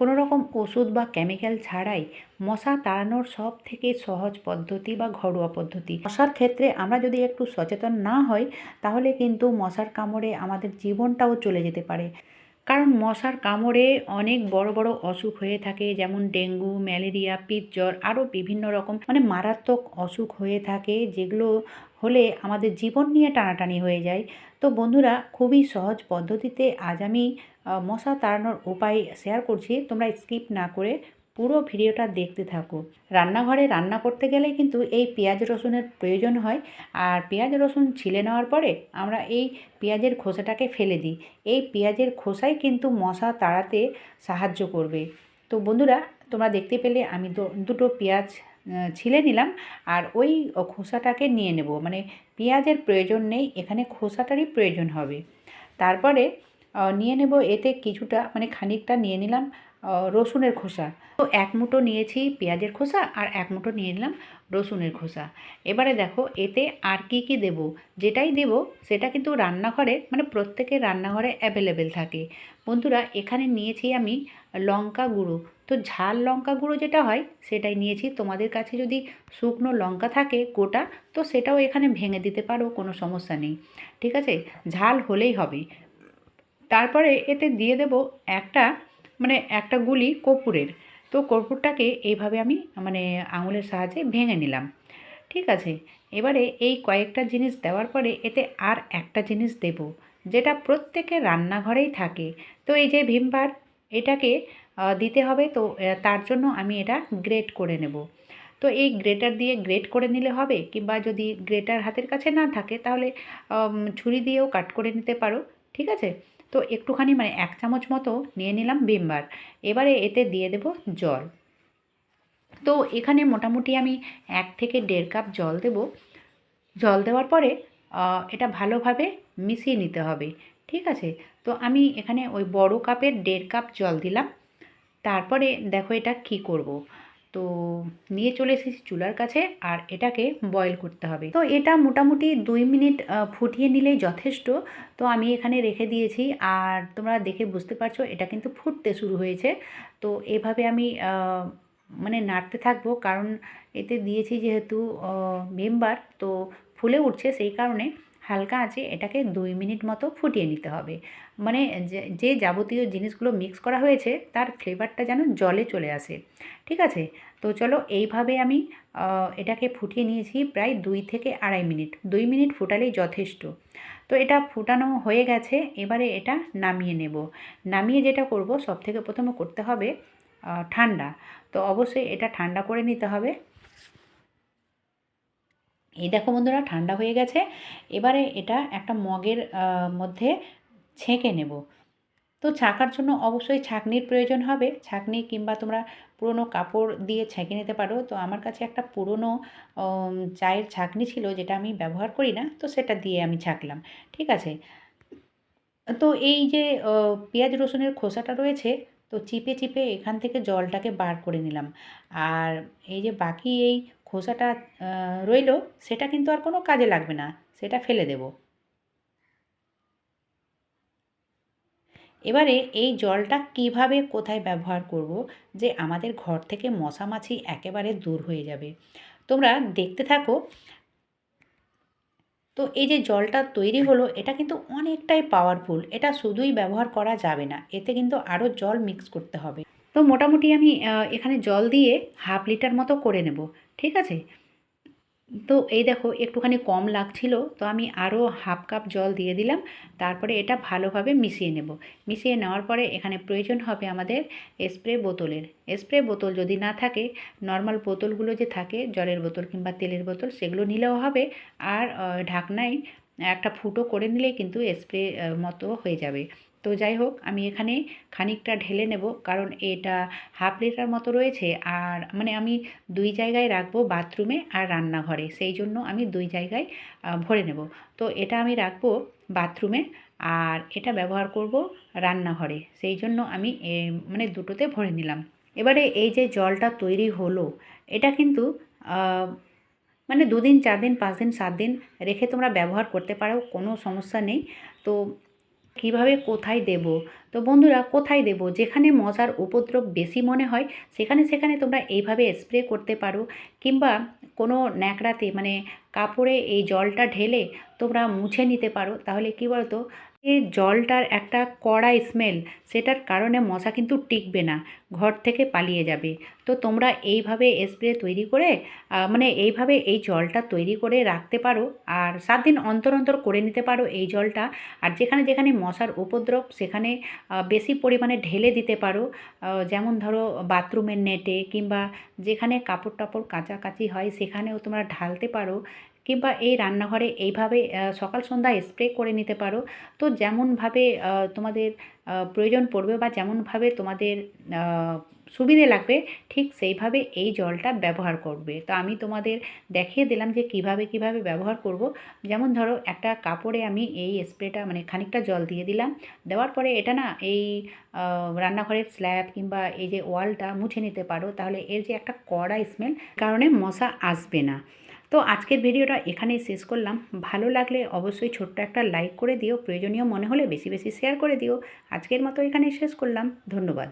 কোনো রকম ওষুধ বা কেমিক্যাল ছাড়াই মশা তাড়ানোর সব থেকে সহজ পদ্ধতি বা ঘরোয়া পদ্ধতি। মশার ক্ষেত্রে আমরা যদি একটু সচেতন না হই, তাহলে কিন্তু মশার কামড়ে আমাদের জীবনটাও চলে যেতে পারে। কারণ মশার কামড়ে অনেক বড় বড় অসুখ হয়ে থাকে, যেমন ডেঙ্গু, ম্যালেরিয়া পিতজ্বর আরও বিভিন্ন রকম মানে মারাত্মক অসুখ হয়ে থাকে, যেগুলো হলে আমাদের জীবন নিয়ে টানাটানি হয়ে যায়। তো বন্ধুরা, খুবই সহজ পদ্ধতিতে আজ আমি মশা তাড়ানোর উপায় শেয়ার করছি। তোমরা স্কিপ না করে পুরো ভিডিওটা দেখতে থাকো। রান্নাঘরে রান্না করতে গেলে কিন্তু এই পেঁয়াজ রসুনের প্রয়োজন হয়। আর পেঁয়াজ রসুন ছিলে নেওয়ার পরে আমরা এই পেঁয়াজের খোসাটাকে ফেলে দিই। এই পেঁয়াজের খোসাই কিন্তু মশা তাড়াতে সাহায্য করবে। তো বন্ধুরা, তোমরা দেখতে পেলে আমি দুটো পেঁয়াজ ছিলে নিলাম আর ওই খোসাটাকে নিয়ে নেব। মানে পেঁয়াজের প্রয়োজন নেই, এখানে খোসাটারই প্রয়োজন হবে। তারপরে নিয়ে নেব এতে কিছুটা মানে খানিকটা নিয়ে নিলাম রসুনের খোসা। তো এক মুঠো নিয়েছি পেঁয়াজের খোসা আর এক মুঠো নিয়ে নিলাম রসুনের খোসা। এবারে দেখো, এতে আর কি কি দেব? যেটাই দেব, সেটা কিন্তু রান্নাঘরে মানে প্রত্যেকের রান্নাঘরে অ্যাভেলেবেল থাকে। বন্ধুরা, এখানে নিয়েছি আমি লঙ্কা গুঁড়ো। তো ঝাল লঙ্কা গুঁড়ো যেটা হয়, সেটাই নিয়েছি। তোমাদের কাছে যদি শুকনো লঙ্কা থাকে গোটা, তো সেটাও এখানে ভেঙে দিতে পারো, কোনো সমস্যা নেই। ঠিক আছে? ঝাল হলেই হবে। তারপরে এতে দিয়ে দেব একটা মানে একটা গুলি কর্পূরের। তো কর্পূরটাকে এইভাবে আমি মানে আঙুলের সাহায্যে ভেঙে নিলাম। ঠিক আছে? এবারে এই কয়েকটা জিনিস দেওয়ার পরে এতে আর একটা জিনিস দেব, যেটা প্রত্যেকের রান্নাঘরেই থাকে। তো এই যে ভীমবার এটাকে দিতে হবে। তো তার জন্য আমি এটা গ্রেট করে নেব। তো এই গ্রেটার দিয়ে গ্রেট করে নিলে হবে? কিংবা যদি গ্রেটার হাতের কাছে না থাকে, তাহলে ছুরি দিয়েও কাট করে নিতে পারো। ঠিক আছে? তো একটুখানি মানে এক চামচ মতো নিয়ে নিলাম ভিমবার এবারে এতে দিয়ে দেব জল। তো এখানে মোটামুটি আমি এক থেকে দেড় কাপ জল দেব। জল দেওয়ার পরে এটা ভালোভাবে মিশিয়ে নিতে হবে। ঠিক আছে? তো আমি এখানে ওই বড় কাপের দেড় কাপ জল দিলাম। তারপরে দেখো এটা কি করব? তো নিয়ে চলে এসেছি চুলার কাছে আর এটাকে বয়েল করতে হবে। তো এটা মোটামুটি দুই মিনিট ফুটিয়ে নিলেই যথেষ্ট। তো আমি এখানে রেখে দিয়েছি আর তোমরা দেখে বুঝতে পারছ এটা কিন্তু ফুটতে শুরু হয়েছে। তো এভাবে আমি মানে নাড়তে থাকব কারণ এতে দিয়েছি যেহেতু মেম্বার তো ফুলে উঠছে সেই কারণে। হালকা আছে, এটাকে দুই মিনিট মতো ফুটিয়ে নিতে হবে। মানে যে যে যাবতীয় জিনিসগুলো মিক্স করা হয়েছে, তার ফ্লেভারটা যেন জলে চলে আসে। ঠিক আছে? তো চলো এইভাবে আমি এটাকে ফুটিয়ে নিয়েছি প্রায় দুই থেকে আড়াই মিনিট। দুই মিনিট ফুটালেই যথেষ্ট। তো এটা ফুটানো হয়ে গেছে, এবারে এটা নামিয়ে নেব। নামিয়ে যেটা করব সব থেকে প্রথমে করতে হবে ঠান্ডা। তো অবশ্যই এটা ঠান্ডা করে নিতে হবে। এই দেখো বন্ধুরা, ঠান্ডা হয়ে গেছে। এবারে এটা একটা মগের মধ্যে ছেঁকে নেব। তো ছাঁকার জন্য অবশ্যই ছাঁকনির প্রয়োজন হবে। ছাঁকনি কিংবা তোমরা পুরনো কাপড় দিয়ে ছেঁকে নিতে পারো। তো আমার কাছে একটা পুরনো চায়ের ছাঁকনি ছিল, যেটা আমি ব্যবহার করি না, তো সেটা দিয়ে আমি ছাঁকলাম। ঠিক আছে? তো এই যে পেঁয়াজ রসুনের খোসাটা রয়েছে, তো চিপে চিপে এখান থেকে জলটাকে বার করে নিলাম। আর এই যে বাকি এই খোসাটা রইল, সেটা কিন্তু আর কোনো কাজে লাগবে না, সেটা ফেলে দেব। এবারে এই জলটা কীভাবে কোথায় ব্যবহার করব, যে আমাদের ঘর থেকে মশা মাছি একেবারে দূর হয়ে যাবে। তোমরা দেখতে থাকো। তো এই যে জলটা তৈরি হলো, এটা কিন্তু অনেকটাই পাওয়ারফুল এটা শুধুই ব্যবহার করা যাবে না, এতে কিন্তু আরও জল মিক্স করতে হবে। তো মোটামুটি আমি এখানে জল দিয়ে হাফ লিটার মতো করে নেব, ঠিক আছে? তো এই দেখো, একটুখানি কম লাগছিল, তো আমি আরও হাফ কাপ জল দিয়ে দিলাম, তারপরে এটা ভালোভাবে মিশিয়ে নেব। মিশিয়ে নেওয়ার পরে এখানে প্রয়োজন হবে আমাদের স্প্রে বোতলের। স্প্রে বোতল যদি না থাকে, নর্মাল বোতলগুলো যে থাকে, জলের বোতল কিংবা তেলের বোতল, সেগুলো নিলেও হবে, আর ঢাকনায় একটা ফুটো করে নিলে কিন্তু স্প্রে মতো হয়ে যাবে। তো যাই হোক, আমি এখানে খানিকটা ঢেলে নেব কারণ এটা হাফ লিটার মতো রয়েছে আর মানে আমি দুই জায়গায় রাখব বাথরুমে আর রান্নাঘরে, সেই জন্য আমি দুই জায়গায় ভরে নেব। তো এটা আমি রাখব বাথরুমে আর এটা ব্যবহার করব রান্নাঘরে, সেই জন্য আমি মানে দুটোতে ভরে নিলাম। এবারে এই যে জলটা তৈরি হলো, এটা কিন্তু মানে দুদিন চার দিন পাঁচ দিন সাত দিন রেখে তোমরা ব্যবহার করতে পারো, কোনো সমস্যা নেই। তো কীভাবে কোথায় দেব? তো বন্ধুরা, কোথায় দেব? যেখানে মশার উপদ্রব বেশি মনে হয়, সেখানে সেখানে তোমরা এইভাবে স্প্রে করতে পারো। কিংবা কোনো ন্যাকড়াতে মানে কাপড়ে এই জলটা ঢেলে তোমরা মুছে নিতে পারো। তাহলে কি বলতো? এই জলটার একটা কড়া স্মেল সেটার কারণে মশা কিন্তু টিকবে না, ঘর থেকে পালিয়ে যাবে। তো তোমরা এইভাবে স্প্রে তৈরি করে মানে এইভাবে এই জলটা তৈরি করে রাখতে পারো আর সাত দিন অন্তর অন্তর করে নিতে পারো এই জলটা। আর যেখানে যেখানে মশার উপদ্রব, সেখানে বেশি পরিমাণে ঢেলে দিতে পারো। যেমন ধরো বাথরুমের নেটে কিংবা যেখানে কাপড় টাপড় কাচাকাচি হয়, সেখানেও তোমরা ঢালতে পারো। কিংবা এই রান্নাঘরে এইভাবে সকাল সন্ধ্যা স্প্রে করে নিতে পারো। তো যেমনভাবে তোমাদের প্রয়োজন পড়বে বা যেমনভাবে তোমাদের সুবিধে লাগবে, ঠিক সেইভাবে এই জলটা ব্যবহার করবে। তো আমি তোমাদের দেখিয়ে দিলাম যে কীভাবে কীভাবে ব্যবহার করব। যেমন ধরো, একটা কাপড়ে আমি এই স্প্রেটা মানে খানিকটা জল দিয়ে দিলাম। দেওয়ার পরে এটা না এই রান্নাঘরের স্ল্যাব কিংবা এই যে ওয়ালটা মুছে নিতে পারো, তাহলে এর যে একটা কড়া স্মেল কারণে মশা আসবে না। তো আজকের ভিডিওটা এখানেই শেষ করলাম। ভালো লাগলে অবশ্যই ছোট্ট একটা লাইক করে দিও, প্রয়োজনীয় মনে হলে বেশি বেশি শেয়ার করে দিও। আজকের মতো এখানেই শেষ করলাম। ধন্যবাদ।